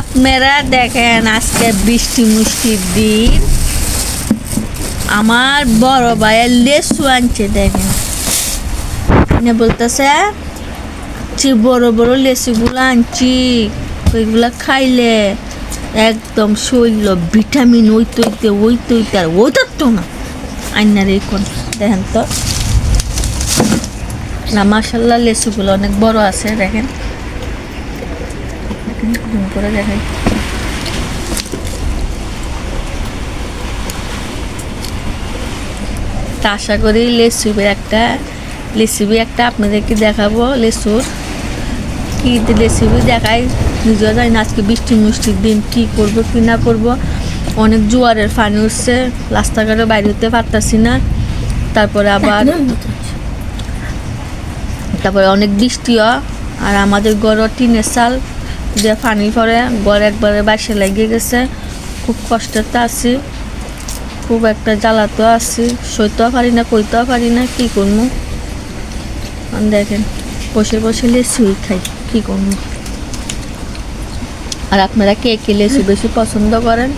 আপনারা দেখেন আজকে বৃষ্টি মুষ্টির দিন। আমার বড় ভাইয়ের লেসু আনছে দেখেন। এনে বলতেছে যে বড় বড় লেসুগুলো আনছি, ওইগুলা খাইলে একদম শরীর ভিটামিন ওই তৈতে ওই তৈতে আর ওই তো না। আইনার এই কোন, দেখেন তো। না মাসাল্লাহ লেসুগুলো অনেক বড় আছে, দেখেন। করে দেখাই। তা আশা করি লেসুবে একটা লেসিবি একটা আপনাদেরকে দেখাবো লেসুর। কি লেসিবি দেখাই নিজেও জানি না আজকে বৃষ্টি মিষ্টির দিন কি করব কি না করব। অনেক জোয়ারের পানি উঠছে রাস্তাঘাটে বাইরে হতে পারতাছি না। তারপরে আবার তারপরে অনেক বৃষ্টিও আর আমাদের গড় টিনের চাল। যে পানি পড়ে গড় একবারে বাসে লেগে গেছে। খুব কষ্টতে আছি। খুব একটা জ্বালাতো আছি। সইতেও পারি না, কইতেও পারি না, কী করব দেখেন, বসে বসে লেসুই খাই, কী করব আর আপনারা কে কে লেসু বেশি পছন্দ করেন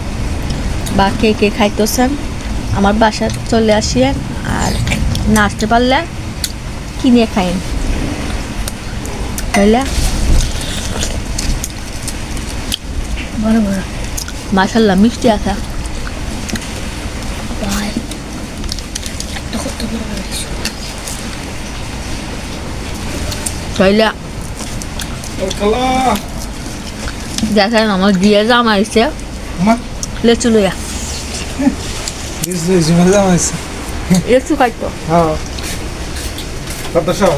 বা কে কে খাইতেছেন, আমার বাসা চলে আসিয়েন আর না আসতে পারলে কিনে খাইন তাইলে বড় বড় মাসাল্লাহ মিষ্টি লেসু তাইলে দেখেন আমার দিয়ে জামাইছে মা। লেচু লইয়া জিমে লেচু খাইতো। হ্যাঁ। কত সব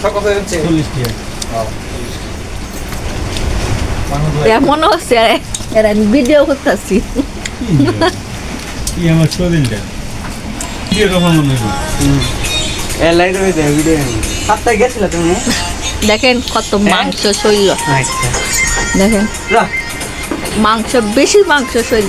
সব কত চল্লিশ টাকা মানুষ এমন হচ্ছে এরা ভিডিও করতেছি। আমার শরীরটা হয়? হয়ে দেখেন কত মাংস শৈল আচ্ছা। দেখেন। মাংস বেশি মাংস শৈল